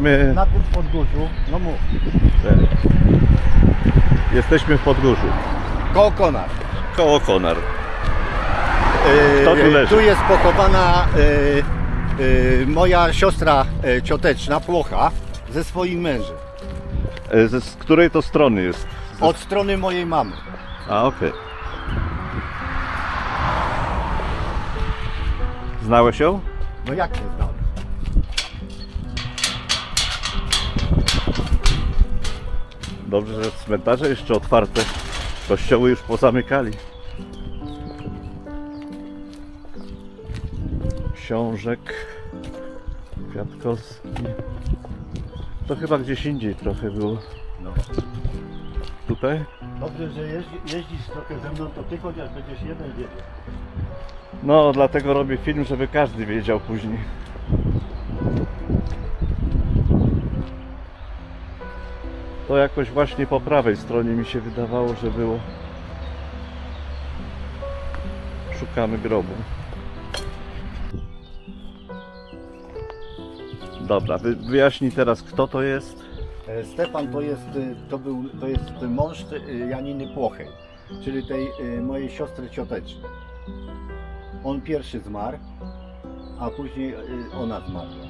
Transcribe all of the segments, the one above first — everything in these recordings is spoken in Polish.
Jesteśmy, Na tym podgórzu, no mów. jesteśmy w Podgórzu, Koło Konar. koło Konar. Yy, Kto tu leży? Tu jest pochowana yy, yy, moja siostra yy, cioteczna, Płocha, ze swoim mężem. E, Z, z której to strony jest? Z, Od strony mojej mamy. A, okej. Znałeś ją? No jak nie znałem? Dobrze, że cmentarze jeszcze otwarte. Kościoły już pozamykali. Książek Kwiatkowski. To chyba gdzieś indziej trochę było. No. Tutaj? Dobrze, że jeździ, jeździsz trochę ze mną, to ty chociaż będziesz jeden wiedział. No, dlatego robię film, żeby każdy wiedział później. To jakoś właśnie po prawej stronie mi się wydawało, że było. Szukamy grobu. Dobra, wy, wyjaśnij teraz kto to jest. E, Stefan to jest, y, to był, to jest mąż y, Janiny Płochej, czyli tej mojej siostry ciotecznej. On pierwszy zmarł, a później ona zmarła.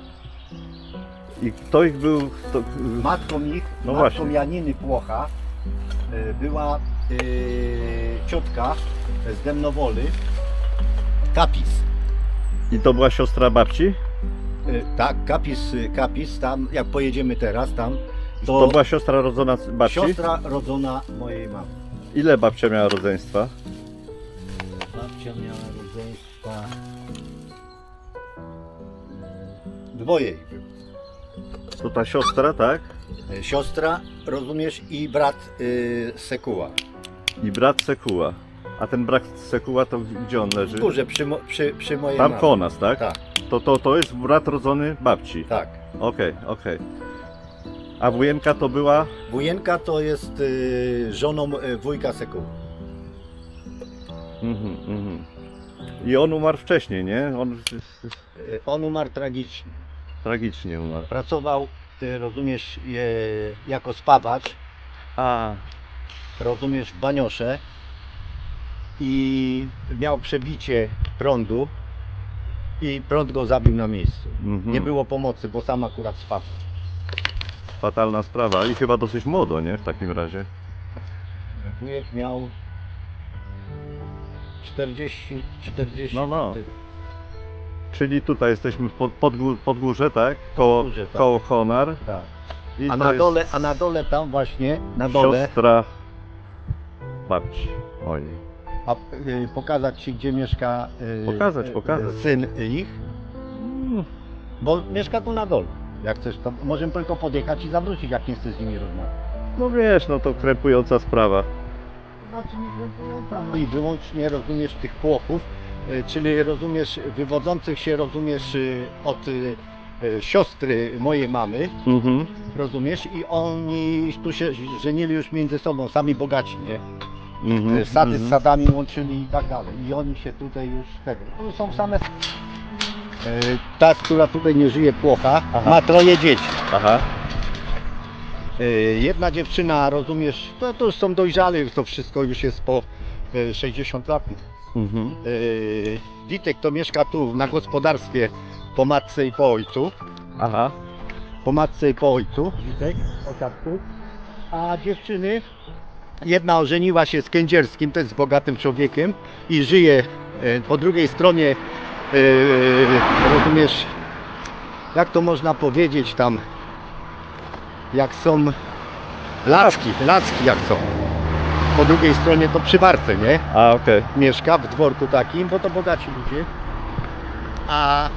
I kto ich był. Kto, Matką ich, No matką właśnie. Janiny Płocha y, była y, ciotka z Demnowoli, Kapis. I to była siostra babci? Y, Tak, Kapis, y, Kapis, tam jak pojedziemy teraz, tam, To była siostra rodzona z babci? siostra rodzona mojej mamy. Ile babcia miała rodzeństwa? Babcia miała rodzeństwa. Dwoje ich było. To ta siostra, tak? E, Siostra, rozumiesz, i brat y, Sekuła. I brat Sekuła. A ten brat Sekuła to gdzie on leży? W górze, przy, mo- przy, przy mojej Tam mamie. koło nas, tak? Tak, To, to, to jest brat rodzony babci. tak. Okej, okej. A wujenka to była? Wujenka to jest y, żoną y, wujka Sekuła. Mhm, mhm. I on umarł wcześniej, nie? On Y, On umarł tragicznie. Tragicznie umarł. Pracował, ty rozumiesz, y, jako spawacz, A, rozumiesz, w Baniosze i miał przebicie prądu i prąd go zabił na miejscu. mhm. Nie było pomocy, bo sam akurat spadł. Fatalna sprawa. I chyba dosyć młodo, nie? W takim razie. Wujek miał 40, 40. No, no. Czyli tutaj jesteśmy w pod, podgó- podgórze, tak? Koło, Podgórze, tak. koło Honar. Tak. I A to na jest dole, a na dole tam właśnie, na dole, Siostra babci mojej. a, y, pokazać Ci gdzie mieszka y, Pokazać, y, pokazać. syn ich, bo mieszka tu na dole. Jak chcesz, to możemy tylko podjechać i zawrócić, jak nie chcesz z nimi rozmawiać. No wiesz, no to krępująca sprawa. Znaczy nie krępująca, no i wyłącznie rozumiesz tych płochów, y, czyli rozumiesz wywodzących się rozumiesz y, od y, siostry mojej mamy, Mhm. rozumiesz, i oni tu się żenili już między sobą, sami bogaci, nie? Mhm. Y, Sady mhm. z sadami łączyli i tak dalej. I oni się tutaj już tego. To są same. Y, Ta, która tutaj nie żyje płocha, Aha. ma troje dzieci. Aha. Jedna dziewczyna, rozumiesz, to, to już są dojrzali, to wszystko już jest po y, 60 lat. Mhm. Y, Witek to mieszka tu na gospodarstwie po matce i po ojcu. Aha. Po matce i po ojcu. Witek. A dziewczyny, jedna ożeniła się z Kędzierskim, to jest bogatym człowiekiem i żyje y, po drugiej stronie, y, rozumiesz, jak to można powiedzieć tam, jak są lacki, lacki jak są. Po drugiej stronie to przy nie? A okej. mieszka w dworku takim, bo to bogaci ludzie. A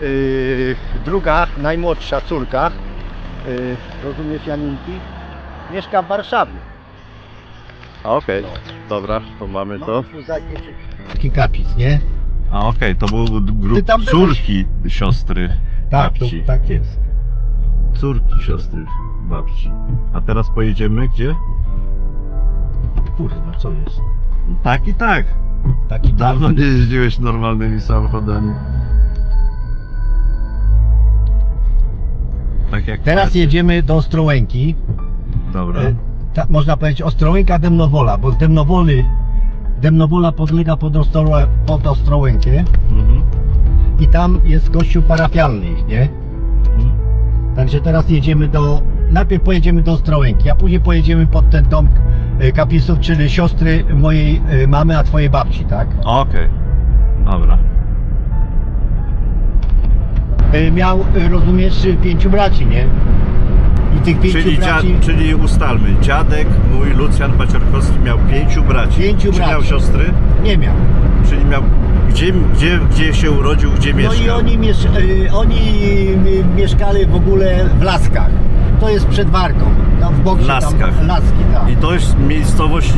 yy, druga, najmłodsza córka, yy, rozumiesz Janinki, mieszka w Warszawie. A okej. Dobra, to mamy to. Taki kapis, nie? A okej, to był Ty grup tam byłeś? córki siostry Tak, to, babci. tak jest. Córki siostry babci. A teraz pojedziemy gdzie? Kurwa, co jest? Tak i tak. Taki Dawno nie jeździłeś normalnymi samochodami. Tak jak Teraz macie. jedziemy do Ostrołęki. Dobra. E, Ta, można powiedzieć Ostrołęka Demnowola, bo z Demnowoli Demnowola podlega pod, Ostrołę, pod Ostrołękę Mhm. i tam jest kościół parafialny, nie? Mhm. Także teraz jedziemy do. Najpierw pojedziemy do Ostrołęki, a później pojedziemy pod ten dom e, kapisów, czyli siostry mojej e, mamy, a twojej babci, tak? Okej. Dobra. E, Miał, rozumiesz, pięciu braci, nie? I tych pięciu Czyli, braci. czyli ustalmy, dziadek mój Lucjan Paciorkowski miał pięciu braci. Pięciu Czy miał braci. siostry? Nie miał. Czyli miał. Gdzie, gdzie, gdzie się urodził, gdzie No mieszkał? i oni, miesz, y, oni y, mieszkali w ogóle w Laskach. To jest przed Warką. Tam w Boksie, Laskach. Tam, Laski, tak. I to jest miejscowość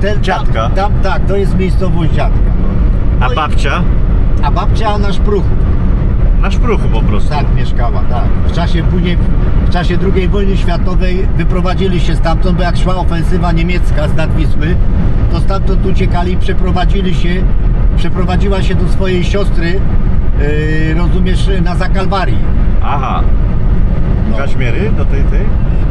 Ten- dziadka. Tam, tam, tak, to jest miejscowość dziadka. A No i- babcia? A babcia na Szpruchu. Na szpruchu po prostu. Tak, mieszkała, tak. W czasie później, w czasie II wojny światowej wyprowadzili się stamtąd, bo jak szła ofensywa niemiecka z Nadwisły, to stamtąd uciekali i przeprowadzili się, przeprowadziła się do swojej siostry, yy, rozumiesz, na Zakalwarii. Aha. No. Kaźmiery do tej tej?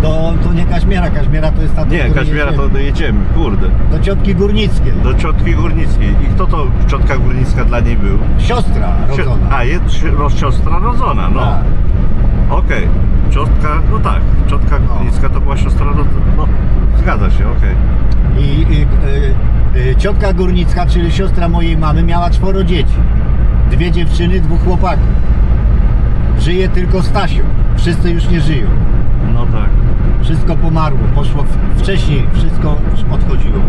Do, to nie Kaźmiera, Kaźmiera to jest tam. Nie, Kaźmiera to dojedziemy, kurde. Do ciotki Górnickiej. Do ciotki górnickiej. I kto to ciotka górnicka dla niej był? Siostra Sio- rodzona. A, jest ro- siostra rodzona, no. Tak. Okej. Ciotka, no tak, ciotka No. górnicka to była siostra rodzona. No, zgadza się, okej. I y, y, y, ciotka Górnicka, czyli siostra mojej mamy, miała czworo dzieci. Dwie dziewczyny, dwóch chłopaków. Żyje tylko Stasiu. Wszyscy już nie żyją. No tak. Wszystko pomarło, poszło w, wcześniej, wszystko odchodziło.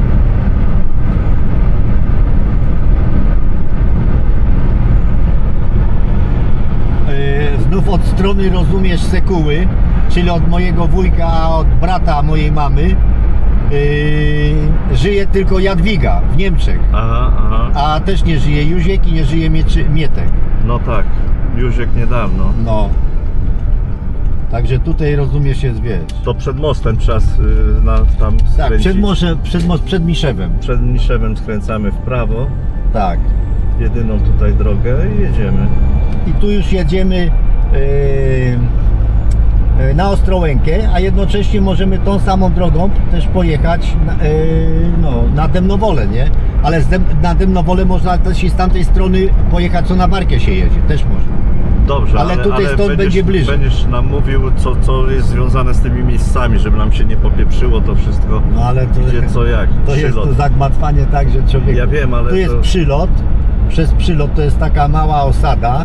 Znów od strony rozumiesz Sekuły, czyli od mojego wujka, a od brata mojej mamy, yy, żyje tylko Jadwiga w Niemczech, Aha, aha. a też nie żyje Józiek i nie żyje Mieczy, Mietek. No tak. Józiek niedawno. No. Także tutaj rozumiesz jest, wiesz. To przed mostem czas y, na, tam Tak, skręcić. przed, może, przed, most- przed Miszewem. Przed Niszewem skręcamy w prawo. Tak. Jedyną tutaj drogę i jedziemy. I tu już jedziemy yy, yy, na Ostrołękę, a jednocześnie możemy tą samą drogą też pojechać na, yy, no, na Demnowolę, nie? Ale z Dem, na Demnowolę można też i z tamtej strony pojechać, co na Warkę się jedzie, też można. Dobrze, Ale ale, tutaj ale stąd będziesz, będzie bliżej. Będziesz nam mówił, co, co jest związane z tymi miejscami, żeby nam się nie popieprzyło to wszystko. No ale to, Gdzie, co, jak. to jest tu zagmatwanie tak, że człowiek... Ja wiem, ale Tu jest to- przylot, przez przylot to jest taka mała osada,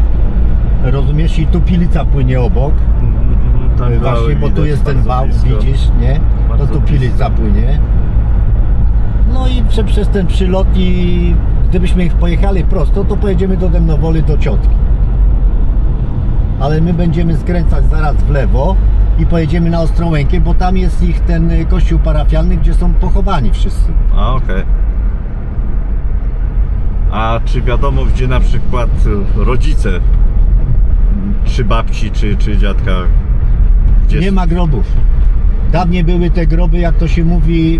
rozumiesz, i tu Pilica płynie obok. Mhm, mhm, tam Właśnie, wały bo tu jest ten wał, widzisz, nie? To tu blisko. pilica płynie. No i prze, przez ten przylot i gdybyśmy ich pojechali prosto, to pojedziemy do Demnowoli do ciotki. Ale my będziemy skręcać zaraz w lewo i pojedziemy na Ostrołękę, bo tam jest ich ten y, kościół parafialny, gdzie są pochowani wszyscy. A, okej. A czy wiadomo, gdzie na przykład rodzice, czy babci, czy, czy dziadka, gdzie Nie ma grobów. Dawniej były te groby, jak to się mówi,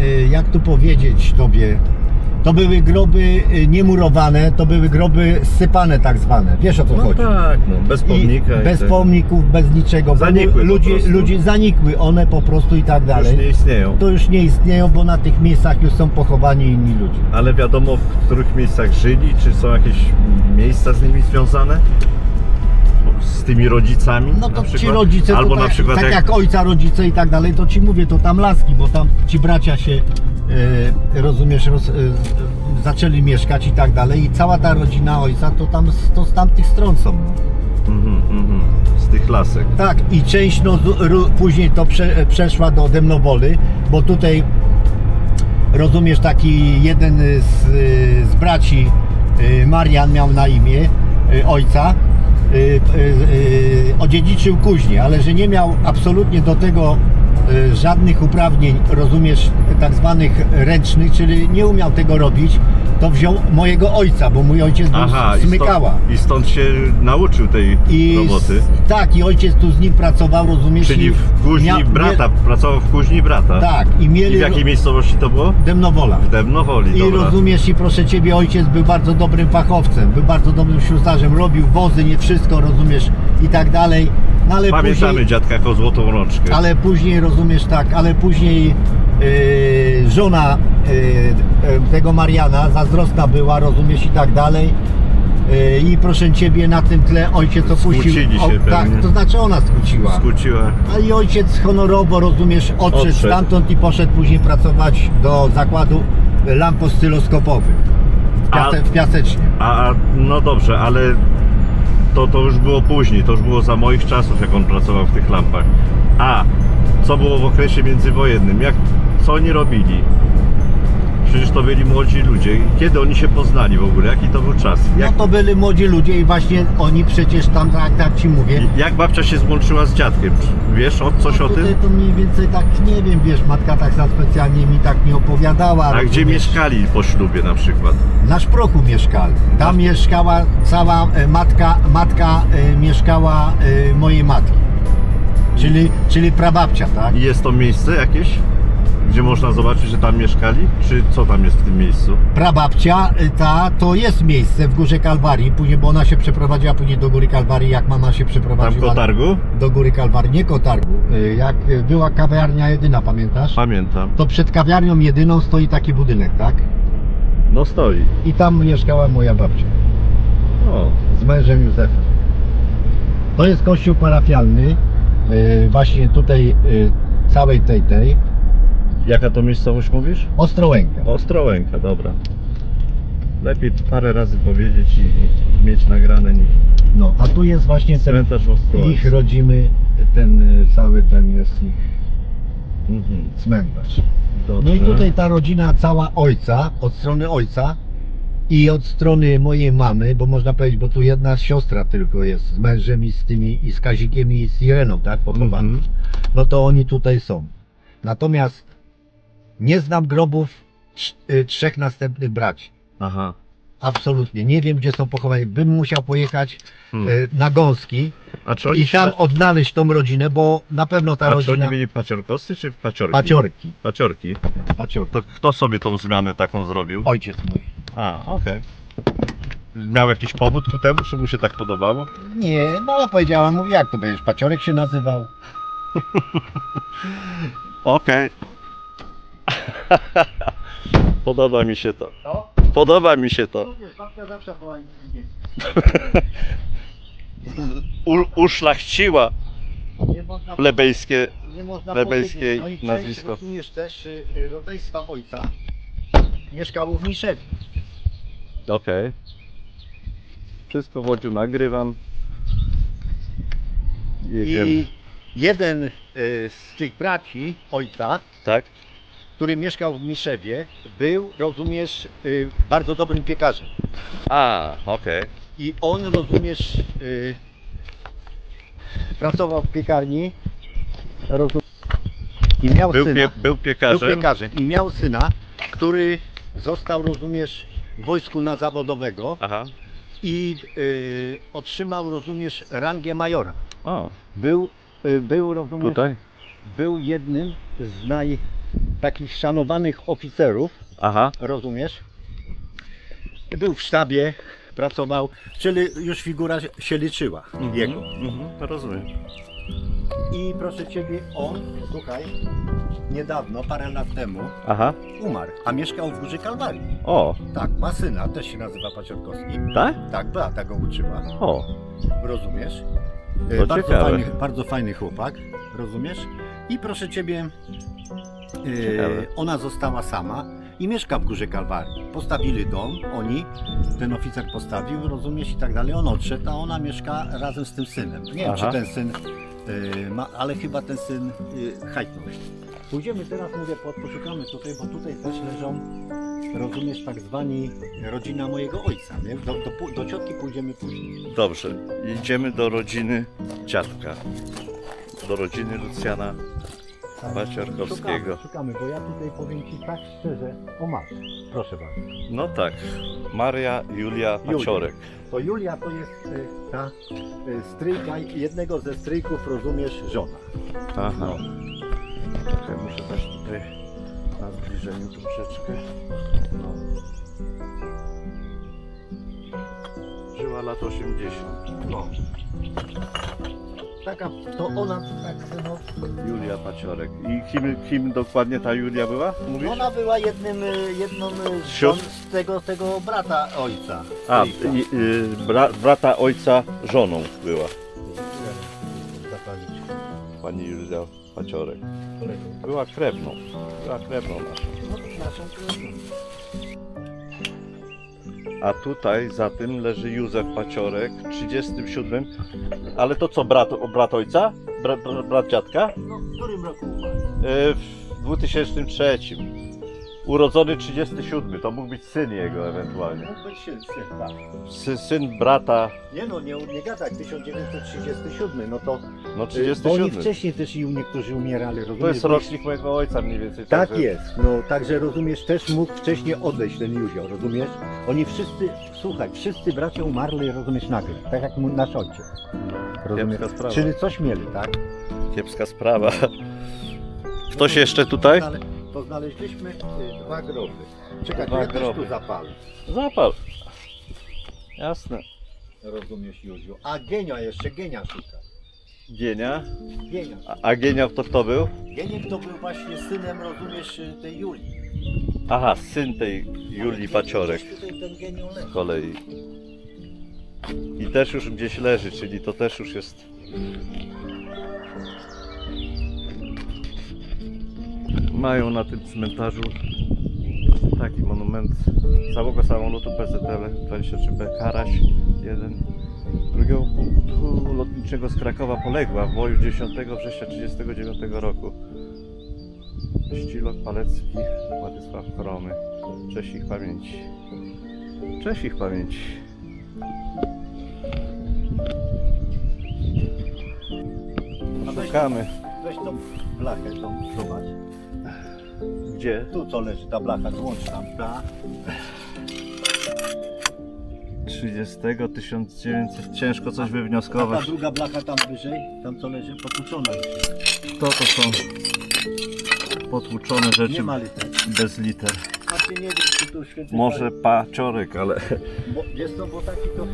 y, jak tu powiedzieć tobie, to były groby y, niemurowane, to były groby sypane tak zwane. Wiesz o co No chodzi? tak, no, bez I pomnika. i bez tak. pomników, bez niczego. Zanikły po ludzie, prostu. ludzie zanikły, one po prostu i tak Już dalej. nie istnieją. To już nie istnieją, bo na tych miejscach już są pochowani inni ludzie. Ale wiadomo, w których miejscach żyli, czy są jakieś miejsca z nimi związane? Z tymi rodzicami? No na to ci przykład? rodzice, Albo to tak, na przykład tak jak, ojca rodzice i tak dalej, to ci mówię, to tam laski, bo tam ci bracia się, rozumiesz, roz, e, zaczęli mieszkać i tak dalej i cała ta rodzina ojca to tam z- to z tamtych stron są. Mhm, mhm. z tych lasek. Tak, i część no, później to prze, przeszła do Demnowoli, bo tutaj rozumiesz, taki jeden z, z braci, y, Marian miał na imię y, ojca, y, y, y, odziedziczył kuźnię, ale że nie miał absolutnie do tego y, żadnych uprawnień, rozumiesz, tak zwanych ręcznych, czyli nie umiał tego robić, to wziął mojego ojca, bo mój ojciec był Aha, z i Smykała. stąd, i stąd się nauczył tej I roboty. s- tak, i ojciec tu z nim pracował, rozumiesz? Czyli i w kuźni miał- brata, pracował w kuźni brata. Tak, i I mieli w jakiej miejscowości to było? Demnowola. W Dębnowoli, I dobra. rozumiesz, i proszę Ciebie, ojciec był bardzo dobrym fachowcem, był bardzo dobrym ślusarzem, robił wozy, nie wszystko, rozumiesz, i tak dalej. No ale Pamiętamy później, dziadka jako złotą rączkę. ale później rozumiesz tak, ale później yy, żona yy, tego Mariana zazdrosna była, rozumiesz i tak dalej. Yy, I proszę ciebie na tym tle ojciec opuścił. Skłócili się tak, pewnie. to znaczy ona skłóciła. Skłóciła. A i ojciec honorowo, rozumiesz, odszedł, Odszedł. stamtąd i poszedł później pracować do zakładu lamp oscyloskopowych w, piase, A- w Piasecznie. A, a no dobrze, ale to, to już było później, to już było za moich czasów, jak on pracował w tych lampach. A co było w okresie międzywojennym? Jak, co oni robili? Przecież to byli młodzi ludzie. Kiedy oni się poznali w ogóle? Jaki to był czas? Jak, No to byli młodzi ludzie i właśnie oni przecież tam, tak, tak ci mówię, jak babcia się złączyła z dziadkiem? Wiesz o, coś o Tutaj tym? to mniej więcej tak nie wiem, wiesz, matka tak za specjalnie mi tak nie opowiadała. A gdzie rozumiesz? mieszkali po ślubie na przykład? Na Szprochu mieszkali. Tam mieszkała cała e, matka, matka e, mieszkała e, mojej matki. Czyli, czyli prababcia, tak? I jest to miejsce jakieś? Gdzie można zobaczyć, że tam mieszkali? Czy co tam jest w tym miejscu? Prababcia e, ta to jest miejsce w Górze Kalwarii, później, bo ona się przeprowadziła później do Góry Kalwarii, jak mama się Tam przeprowadziła Kotargu? do Góry Kalwarii, nie Kotargu. E, Jak była kawiarnia jedyna, pamiętasz? Pamiętam. To przed kawiarnią jedyną stoi taki budynek, tak? No stoi. I tam mieszkała moja babcia O, z mężem Józefem. To jest kościół parafialny, yy, właśnie tutaj całej tej tej Jaka to miejscowość mówisz? Ostrołęka. Ostrołęka, dobra. Lepiej parę razy powiedzieć i, i mieć nagrane niż No, a tu jest właśnie ten cmentarz ich rodzimy, ten yy, cały ten jest ich Mhm. cmentarz. Dobrze. No i tutaj ta rodzina cała ojca, od strony ojca i od strony mojej mamy, bo można powiedzieć, bo tu jedna siostra tylko jest z mężem i z tymi, i z Kazikiem i z Ireną, tak, pochowana. Mhm. no to oni tutaj są. Natomiast nie znam grobów trz- y, trzech następnych braci. Aha. Absolutnie. Nie wiem, gdzie są pochowani. Bym musiał pojechać Hmm. y, na gąski A czy oni, i tam odnaleźć tą rodzinę, bo na pewno ta a czy oni rodzina... byli paciorkowscy czy paciorki? Paciorki. Paciorki. Paciorki. To kto sobie tą zmianę taką zrobił? Ojciec mój. A, okej. Miał jakiś powód ku temu, czy mu się tak podobało? Nie, no powiedziałem mu, jak to będziesz, paciorek się nazywał. Okej. Podoba mi się to. No, Podoba mi się to. babcia zawsze była U, uszlachciła nie można plebejskie. nie można plebejskie powiedzieć. No i część, nazwisko. rozumiesz też y, y, rodzeństwa ojca mieszkało w Niszewie. Okej. Wszystko Wodziu nagrywam. Jedziemy. I jeden y, z tych braci ojca, Tak? Który mieszkał w Miszewie, był, rozumiesz, y, bardzo dobrym piekarzem. A, okej. I on, rozumiesz, y, pracował w piekarni rozum, i miał Był, syna. pie, był był piekarzem. piekarzem i miał syna, który został, rozumiesz, w wojsku nazawodowego Aha. i y, otrzymał, rozumiesz, rangę majora. O, Był, y, był, rozumiesz, tutaj? był jednym z naj takich szanowanych oficerów, Aha. rozumiesz? Był w sztabie, pracował, czyli już figura się liczyła jego. Mhm, rozumiem. I proszę Ciebie, on, słuchaj, niedawno, parę lat temu, Aha. umarł, a mieszkał w Górze Kalwarii. O, Tak, ma syna, też się nazywa Paciorkowski. tak? Tak, Beata go uczyła, O, rozumiesz? To E, bardzo, ciekawe. fajny, bardzo fajny chłopak, rozumiesz? I proszę Ciebie, Ciekawe. e, ona została sama i mieszka w Górze Kalwarii. Postawili dom, oni, ten oficer postawił, rozumiesz, i tak dalej. On odszedł, a ona mieszka razem z tym synem. Nie wiem, Aha. czy ten syn e, ma, ale chyba ten syn e, hajtnął. Pójdziemy teraz, mówię, po- poszukamy tutaj, bo tutaj też leżą, rozumiesz, tak zwani rodzina mojego ojca, nie? Do, do, pu- do ciotki pójdziemy później. dobrze. Idziemy do rodziny dziadka. Do rodziny Lucjana. Paciorkowskiego. Szukamy, szukamy, bo ja tutaj powiem Ci tak szczerze, o masz, proszę bardzo. No tak. Maria Julia Julia. Paciorek. To Julia to jest e, ta e, stryjka, jednego ze stryjków, rozumiesz, żona. Aha. No. Czekaj, muszę też tutaj na zbliżeniu troszeczkę. No. Żyła lat 80. No. Taka, to ona tak, no, Julia Paciorek. I kim, kim dokładnie ta Julia była? Mówisz? ona była jednym, y, jedną y, z, Sióstr? żon- z tego, tego brata ojca. A, i, y, bra, brata ojca żoną była. Zapalić. Pani Julia Paciorek. Była krewną. Była krewną naszą. No, naszą królową. A tutaj za tym leży Józef Paciorek, 37. Ale to co, brat, brat ojca? Bra, bra, brat dziadka? No, w którym roku umarł? E, W 2003. Urodzony 37. To mógł być syn jego ewentualnie. Mógł być syn, syn, tak. Sy, syn brata, Nie no, nie, nie gadać, 1937, no to... no Bo oni 37. wcześniej też i niektórzy umierali, rozumiesz? To jest rocznik mojego ojca mniej więcej. Tak także- jest, no także rozumiesz, też mógł wcześniej odejść ten Józio, rozumiesz? Oni wszyscy, słuchaj, wszyscy bracia umarli, rozumiesz, nagle, tak jak nasz ojciec. Rozumiesz? Kiepska sprawa. Czyli coś mieli, tak? Kiepska sprawa. Ktoś jeszcze tutaj? Ale to znaleźliśmy y, dwa groby. Czekaj, Dwa ja też groby. tu zapalę. Zapal. Jasne. Rozumiesz, Józiu. A Genia jeszcze, Genia tutaj. Gienia. Genia. A, a Gienia to kto był? Geniek to był właśnie synem, rozumiesz, y, tej Julii. Aha, syn tej Julii Paciorek Gdzieś Tutaj ten Genio leży. z kolei. I też już gdzieś leży, czyli to też już jest... Mają na tym cmentarzu taki monument całego samolotu PZL 23B Karaś 1 drugiego punktu lotniczego z Krakowa poległa w boju 10 września 1939 roku. Ścilok Palecki, Władysław Chromy. Cześć ich pamięci. Cześć ich pamięci. Szukamy. Weź tą blachę, tą, zobacz. Gdzie? Tu co leży ta blacha, złącz tam, ta. 30 1900. Ciężko coś A ta wywnioskować. druga blacha tam wyżej, tam co leży, potłuczona. To to są potłuczone Nie rzeczy ma liter. bez liter. Ty nie wiem, czy tu święty Może paciorek, ale... Bo, jest to, bo taki to...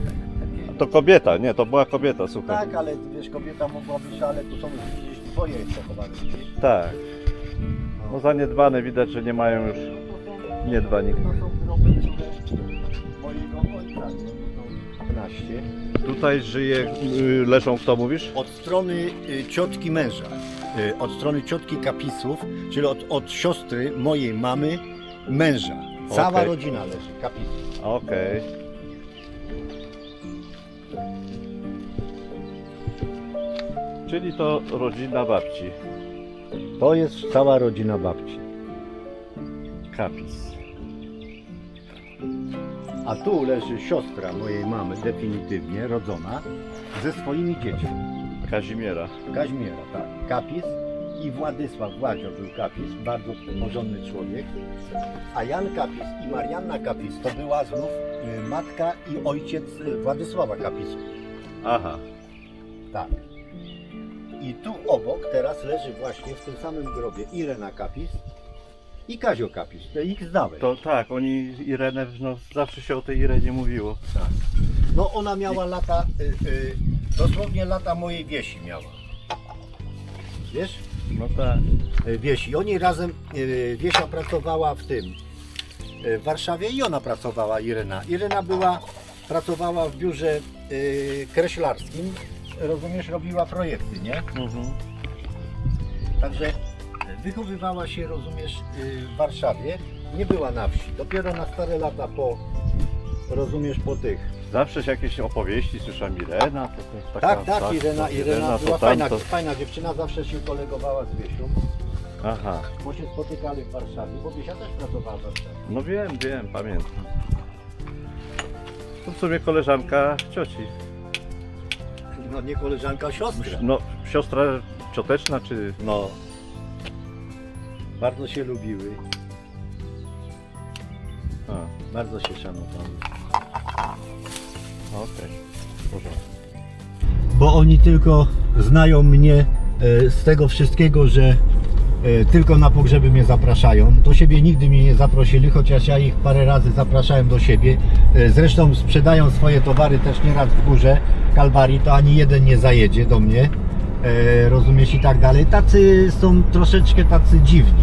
To kobieta, nie, to była kobieta, słuchaj. tak, ale wiesz, kobieta mogła być, ale tu są gdzieś dwoje pochowane. widzisz? Tak. No zaniedbane widać, że nie mają już nie dwa nikt. To są groby, które mojego ojca, nie? To są 12. Tutaj żyje, y, leżą kto mówisz? Od strony y, ciotki męża, y, od strony ciotki kapisów, czyli od, od siostry mojej mamy, męża. Cała Okej. rodzina leży, kapisów. Okej. Czyli to rodzina babci. To jest cała rodzina babci. Kapis. A tu leży siostra mojej mamy, definitywnie rodzona, ze swoimi dziećmi. Kazimiera. Kaźmiera, tak. Kapis i Władysław Władzio był Kapis, bardzo porządny człowiek. A Jan Kapis i Marianna Kapis to była znów y, matka i ojciec y, Władysława Kapisu. Aha. Tak. I tu obok teraz leży właśnie w tym samym grobie Irena Kapis i Kazio Kapis. To ich znałeś. To tak, oni Irenę, no zawsze się o tej Irenie mówiło. Tak. No ona miała lata, y, y, dosłownie lata mojej wiesi miała. Wiesz? No tak. Y, Wiesi. Oni razem, y, Wiesia pracowała w tym, y, w Warszawie i ona pracowała, Irena. Irena była, pracowała w biurze y, kreślarskim, rozumiesz, robiła projekty, nie? Mhm. Także wychowywała się, rozumiesz, y, w Warszawie, nie była na wsi. Dopiero na stare lata po, rozumiesz, po tych Zawsze się jakieś opowieści słyszałem Irena. To, to taka, Tak, tak, Irena, to Irena to była fajna, tamto. fajna dziewczyna, zawsze się kolegowała z Wiesią, Aha. bo się spotykali w Warszawie, bo Wiesia też pracowała w Warszawie. No wiem, wiem, pamiętam. To w sumie koleżanka cioci. No nie koleżanka, siostra. No, siostra cioteczna czy... No. Bardzo się lubiły, A, bardzo się szanowały. okej. W porządku. Bo oni tylko znają mnie e, z tego wszystkiego, że tylko na pogrzeby mnie zapraszają. Do siebie nigdy mnie nie zaprosili, chociaż ja ich parę razy zapraszałem do siebie. E, Zresztą sprzedają swoje towary też nieraz w górze Kalwarii, to ani jeden nie zajedzie do mnie. e, rozumiesz i tak dalej. Tacy są troszeczkę tacy dziwni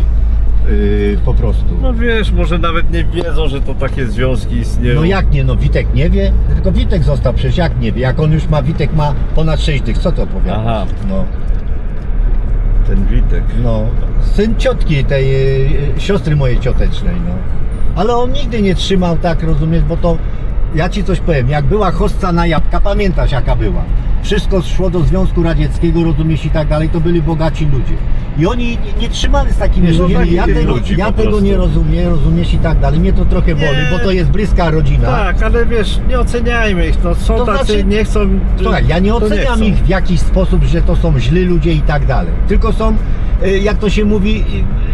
e, po prostu. No wiesz, może nawet nie wiedzą, że to takie związki istnieją. No jak nie, no Witek nie wie, tylko Witek został przecież jak nie wie, jak on już ma, Witek ma ponad 6 dych, co to opowiada? Aha. No, Ten Witek. no, syn ciotki tej e, siostry mojej ciotecznej, no. Ale on nigdy nie trzymał tak, rozumiesz, bo to, ja ci coś powiem, jak była hostka na jabłka, pamiętasz jaka była? Wszystko szło do Związku Radzieckiego, rozumiesz i tak dalej, to byli bogaci ludzie. I oni nie, nie trzymali z takimi No rzeczami. takich Ja, tego, ludzi ja po tego prostu. nie rozumiem, rozumiesz i tak dalej. Mnie to trochę boli, Nie. bo to jest bliska rodzina. Tak, ale wiesz, nie oceniajmy ich. No, są To tacy, znaczy- nie chcą. Słuchaj, ja nie to oceniam chcą. ich w jakiś sposób, że to są źli ludzie i tak dalej. Tylko są, y, jak to się mówi,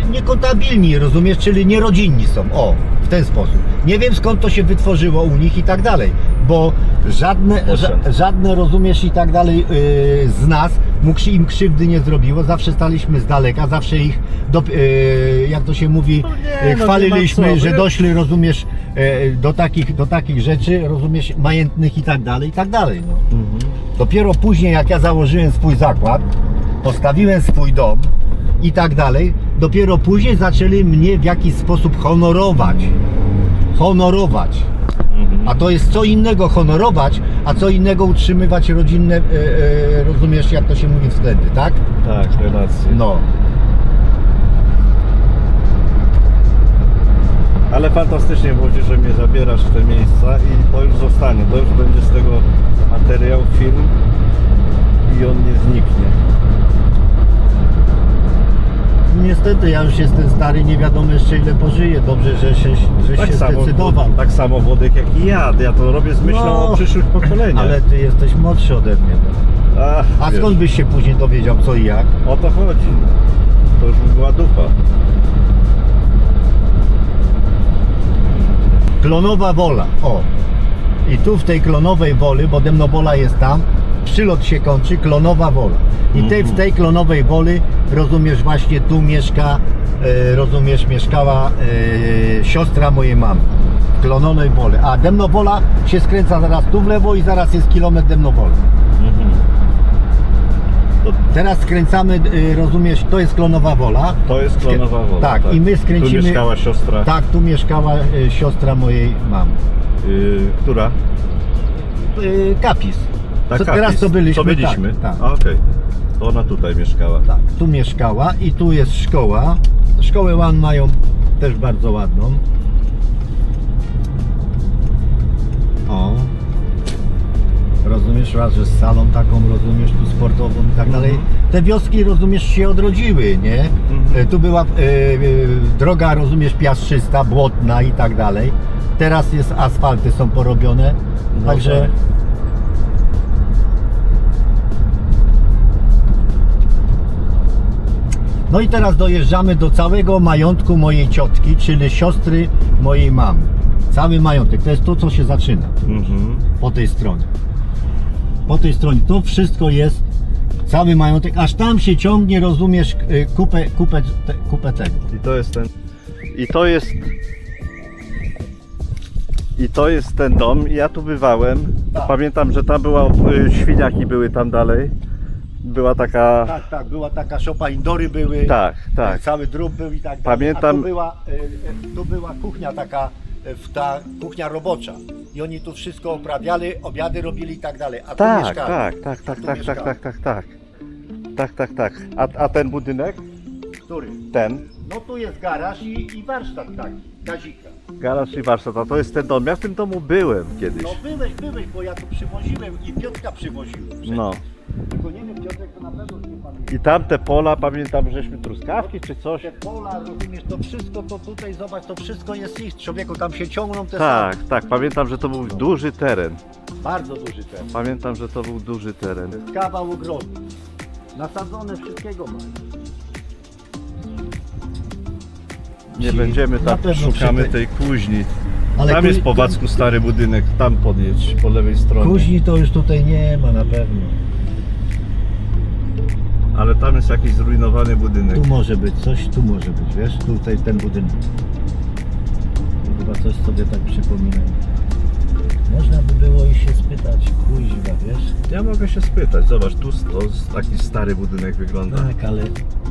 y, niekontabilni, rozumiesz, czyli nierodzinni są. O, w ten sposób. Nie wiem skąd to się wytworzyło u nich i tak dalej, bo żadne, ża, żadne rozumiesz i tak dalej y, z nas krzy- im krzywdy nie zrobiło. Zawsze staliśmy z daleka, zawsze ich, do, y, jak to się mówi, No nie, y, no chwaliliśmy, co, że doszli, rozumiesz, y, do takich, do takich rzeczy, rozumiesz, majętnych i tak dalej, i tak dalej. No. Mhm. Dopiero później, jak ja założyłem swój zakład, postawiłem swój dom i tak dalej, dopiero później zaczęli mnie w jakiś sposób honorować. Honorować. A to jest co innego honorować, a co innego utrzymywać rodzinne, e, e, rozumiesz, jak to się mówi, względy, tak? Tak, relacje. No. Ale fantastycznie Włodzie, że mnie zabierasz w te miejsca i to już zostanie. To już będzie z tego materiał, film i on nie zniknie. Niestety, ja już jestem stary, nie wiadomo jeszcze ile pożyję. Dobrze, że się, że Tak się samo, zdecydował. tak samo Włodek jak i ja. Ja to robię z myślą No, o przyszłych pokoleniach. Ale ty jesteś młodszy ode mnie. no. Ach, A wiesz, skąd byś się później dowiedział co i jak? O to chodzi. To już by była dupa. Klonowa Wola. O. I tu w tej klonowej woli, bo Demnobola jest tam, przylot się kończy, klonowa wola. I tej, w tej klonowej woli, rozumiesz, właśnie tu mieszka, e, rozumiesz, mieszkała e, siostra mojej mamy. W klonowej woli. A Demnobola się skręca zaraz tu w lewo i zaraz jest kilometr Demnobola. Mhm. Teraz skręcamy, e, rozumiesz, to jest klonowa wola. to jest klonowa woda. Tak, i my skręcimy- Tu mieszkała siostra. Tak, tu mieszkała e, siostra mojej mamy. Y, która? E, Kapis. Co, Kapis. teraz to byliśmy. Co byliśmy? Tak, tak. Okej. To ona tutaj mieszkała. Tak, tu mieszkała i tu jest szkoła. Szkołę One mają też bardzo ładną. O. Rozumiesz, raz, że z salą taką, rozumiesz, tu sportową i tak dalej. Te wioski, rozumiesz, się odrodziły, nie? Mhm. E, Tu była e, e, droga, rozumiesz, piaszczysta, błotna i tak dalej. Teraz jest asfalty są porobione, No także... tak. No i teraz dojeżdżamy do całego majątku mojej ciotki, czyli siostry mojej mamy. Cały majątek, to jest to, co się zaczyna Mhm. po tej stronie. Po tej stronie, to wszystko jest cały majątek, aż tam się ciągnie, rozumiesz, y, kupę, kupę, te, kupę tego. I to jest ten. I to jest. I to jest ten dom. Ja tu bywałem. Tak. Pamiętam, że tam była. y, Świniaki były tam dalej. Była taka. Tak, tak, była taka szopa, indory były, Tak, tak. cały drób był i tak dalej. Pamiętam- A tu była, y, y, tu była kuchnia taka, w ta kuchnia robocza. I oni tu wszystko oprawiali, obiady robili i tak dalej. A tu Tak, mieszkali. tak, tak, tak, Tu tak, tak, mieszkali. tak, tak, tak. Tak, tak, tak. A, a ten budynek? Który? Ten. No tu jest garaż i, i warsztat taki, gazika. Garaż i warsztat. A to jest ten dom. Ja w tym domu byłem kiedyś. No byłeś, byłeś, bo ja tu przywoziłem i Piotrka przywoziłem. przecież. No. Tylko nie wiem, I tamte pola, pamiętam, żeśmy truskawki czy coś. Te pola, rozumiesz, to wszystko, to tutaj, zobacz, to wszystko jest ich. Człowieku, tam się ciągną te Tak, tak. Pamiętam, że to był duży teren. Bardzo duży ten. Pamiętam, że to był duży teren. To jest kawał ogrodu. Nasadzone wszystkiego ma. Nie będziemy na tam, pewno szukamy przy tej kuźni. Ale tam ku- jest po Wacku stary budynek, tam podjedź, po lewej stronie. Kuźni to już tutaj nie ma na pewno. Ale tam jest jakiś zrujnowany budynek. Tu może być, coś tu może być, wiesz, tutaj ten budynek. Chyba coś sobie tak przypomina. Można by było i się spytać, kuźwa, wiesz? Ja mogę się spytać, zobacz, tu to taki stary budynek wygląda. Tak, ale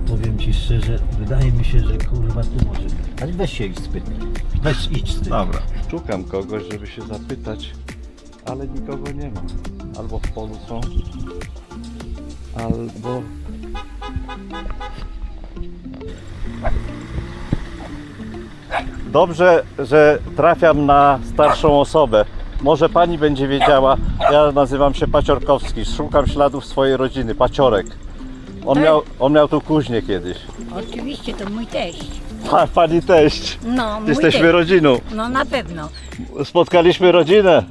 powiem ci szczerze, wydaje mi się, że kurwa tu może być. Ale weź się ich spytaj. Weź idź z tym. Dobra, szukam kogoś, żeby się zapytać, ale nikogo nie ma. Albo w polu są, albo... Dobrze, że trafiam na starszą osobę. Może pani będzie wiedziała. Ja nazywam się Paciorkowski. Szukam śladów swojej rodziny, Paciorek. On, Tak? miał, on miał tu kuźnię kiedyś. Oczywiście, to mój teść. Pa, pani teść. No, mój Jesteśmy teść. rodziną. No na pewno. Spotkaliśmy rodzinę.